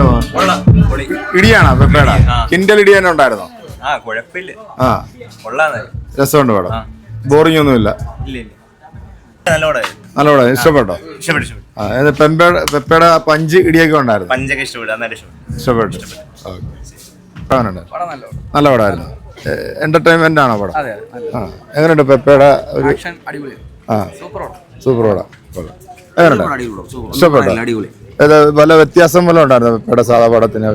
മോൻ? ഇടിയാണോ? പെപ്പേടാ? കിൻഡൽ ഇടിയാനോ ഉണ്ടായിരുന്നോ? ആ രസമുണ്ട് പടം ബോറിംഗ് ഒന്നുമില്ല നല്ല പടമായിരുന്നു. നല്ല പടം ഇഷ്ടപ്പെട്ടോ പെമ്പയുടെ പെപ്പയുടെ പഞ്ച് ഇടിയൊക്കെ ഉണ്ടായിരുന്നു. പഞ്ചൊക്കെ ഇഷ്ടപ്പെട്ടു. ഇഷ്ടപ്പെട്ടു. നല്ല പടമായിരുന്നു. എന്റർടൈൻമെന്റ് ആണോ പടം? എങ്ങനെയുണ്ട് പെപ്പയുടെ ഒരു സൂപ്പർ പടം. എങ്ങനെയുണ്ട്? ഇഷ്ടപ്പെട്ടോ? വല്ല വ്യത്യാസം വല്ല ഉണ്ടായിരുന്നു? പട സാധാ പടത്തിന്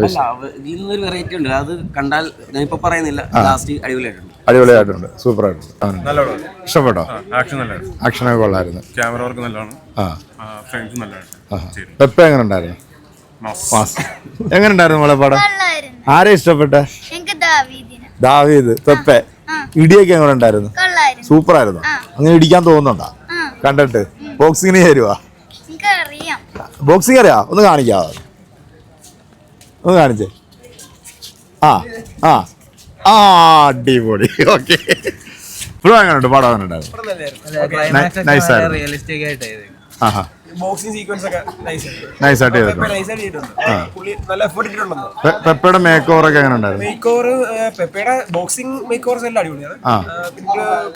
ഇതിൽ വെറൈറ്റി ഉണ്ട്. അത് കണ്ടാൽ ഞാൻ ഇപ്പൊ പറയുന്നില്ല ലാസ്റ്റ് അടിപൊളിയായിട്ടുണ്ട്. അടിപൊളിയായിട്ടുണ്ട്. സൂപ്പർ ആയിട്ടുണ്ട് ഇഷ്ടപ്പെട്ടോ? ആക്ഷൻ നല്ലതാണ്. ആക്ഷനൊക്കെ കൊള്ളായിരുന്നു ക്യാമറ വർക്ക് നല്ലതാണ്. ആ. ഫ്രെയിംസ് നല്ലതാണ്. ആ. പെപ്പ എങ്ങനെ ഉണ്ടായിരുന്നു? എങ്ങനെ ഉണ്ടായിരുന്നു മോളെ പടം? ആരെ ഇഷ്ടപ്പെട്ടെ? ദാവീദ് പെപ്പെ. ഇടിയൊക്കെ എങ്ങനെ ഉണ്ടായിരുന്നു? സൂപ്പർ ആയിരുന്നു അങ്ങനെ ഇടിക്കാൻ തോന്നുന്നുണ്ടോ? കണ്ടിട്ട്. ബോക്സിങ്ങിന് ചേരുവാ? ബോക്സിംഗ് അറിയാ? ഒന്ന് കാണിക്കാ. ഒന്ന് കാണിച്ചേ. ആ ആ. ആ അടിപൊളി. ഓക്കെ ഇപ്പോഴും അങ്ങനെ ഉണ്ട് പടം അങ്ങനെ ഉണ്ടായിരുന്നു നൈസ് റിയലിസ്റ്റിക് ആയിട്ട് ആഹാ. ബോക്സിംഗ് സീക്വൻസ് ഒക്കെ നൈസ് നൈസ് ആയിട്ട് ചെയ്തിട്ടുണ്ട്. നൈസ് ആയിട്ട് ചെയ്തിട്ടുണ്ട്. പുള്ളി നല്ല എഫേർട്ട് ഇട്ടിട്ടുണ്ടെന്ന് പെ- പെപ്പയുടെ മേക്ക് ഓവർ ഒക്കെ എങ്ങനെ ഉണ്ടായിരുന്നു? മേക്ക് ഓവർ പെപ്പയുടെ ബോക്സിംഗ് മേക്ക് ഓവർസ് എല്ലാം അടിപൊളിയാണ്.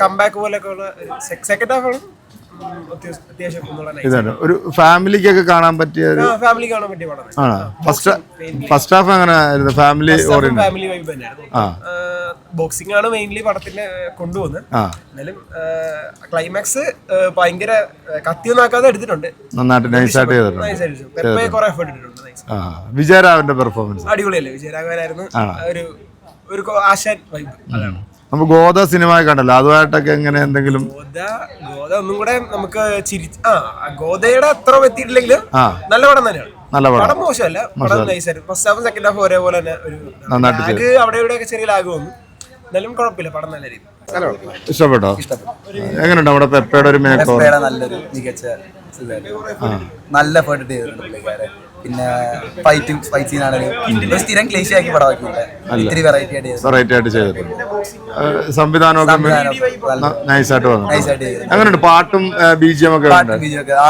കംബാക്ക് പോലെയൊക്കെ ഉള്ള സെക്കൻഡ് ഹാഫ് ആണ്. ഇതാണ്. ഒരു ഫാമിലിക്കൊക്കെ കാണാൻ പറ്റിയ ഒരു ഫാമിലി കാണാൻ പറ്റിയ പടമാണ് ആണ്? ഫസ്റ്റ് ഫസ്റ്റ് ഹാഫ് അങ്ങനെ ആയിരുന്നു. ഫാമിലി ഓറിയന്റ് ഫാമിലി വൈബ് തന്നെയായിരുന്നു. ആ. ബോക്സിംഗ് ആണ് മെയിൻലി പടത്തിന് കൊണ്ടുപോകുന്നത് ആ. എന്നാലും ക്ലൈമാക്സ് ഭയങ്കര കത്തി ഒന്നാക്കാതെ എടുത്തിട്ടുണ്ട്. നന്നായിട്ട് നൈസായിട്ട് ചെയ്തിട്ടുണ്ട്. കുറെ എഫേർട്ട് ഇട്ടിട്ടുണ്ട്. വിജയരാവിന്റെ പെർഫോമൻസ് അടിപൊളിയല്ലേ? വിജയരാഘവനായിരുന്നു. ഒരു ഒരു ആശാൻ വൈബ് അതാണ്. നമുക്ക് ഗോദ സിനിമ കണ്ടല്ലോ. അതുമായിട്ടൊക്കെ എങ്ങനെ എന്തെങ്കിലും ഗോദ ഗോദ ഒന്നും കൂടെ നമുക്ക് ചിരി ആ ഗോദയുടെ അത്ര എത്തിയിട്ടില്ലെങ്കിലും നല്ല പടം തന്നെയാണ്. നല്ല പടം. പടം മോശമല്ല പടം നൈസ് ആയിരുന്നു. ഫസ്റ്റ് ഹാഫ് സെക്കൻഡ് ഹാഫ് ഒരേപോലെ തന്നെ ഒരു നന്നായിട്ട് അവിടെ ഇവിടെയൊക്കെ ചെറിയ ലാഗ് വന്നു. എന്നാലും കുഴപ്പമില്ല പടം നല്ല രീതി ഇഷ്ടപ്പെട്ടോ? എങ്ങനെയുണ്ട് നമ്മുടെ പെപ്പയുടെ ഒരു മേക്ക് നല്ലൊരു മികച്ച നല്ല എഫേർട്ട് ചെയ്തിട്ടുണ്ട് പിന്നെ ഫൈറ്റും ഫൈറ്റ് ഒരു സ്ഥിരം ക്ലേശിയാക്കി പടമാക്കിയില്ല ഇത്തിരി വെറൈറ്റി ആയിട്ട് വെറൈറ്റി ആയിട്ട് ചെയ്തിട്ടുണ്ട്. സംവിധാനമൊക്കെ നൈസായിട്ട് വന്നു. അങ്ങനെയുണ്ട് പാട്ടും ബി ഒക്കെ ആ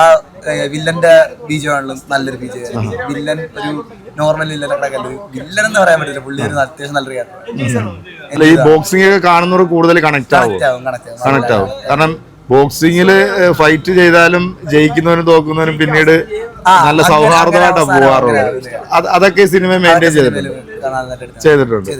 വില്ലന്റെ ബീജമാണല്ലോ നല്ലൊരു ബീജം. വില്ലൻ ഒരു നോർമൽ വില്ലനൊക്കെ വില്ലൻ എന്ന് പറയാൻ പറ്റില്ല പുള്ളി ഒരു അത്യാവശ്യം നല്ലൊരു കാര്യം ഈ ബോക്സിംഗ് ഒക്കെ കാണുന്നവർ കൂടുതൽ കണക്ട് ആവും. കണക്ട് ആവും കാരണം ബോക്സിങ്ങിൽ ഫൈറ്റ് ചെയ്താലും ജയിക്കുന്നവനും തോക്കുന്നവനും പിന്നീട് നല്ല സൗഹാർദ്ദമായിട്ടാണ് പോവാറുള്ളത്. അതൊക്കെ സിനിമ മെയിന്റെയിൻ ചെയ്തിട്ടുണ്ട്. ചെയ്തിട്ടുണ്ട്.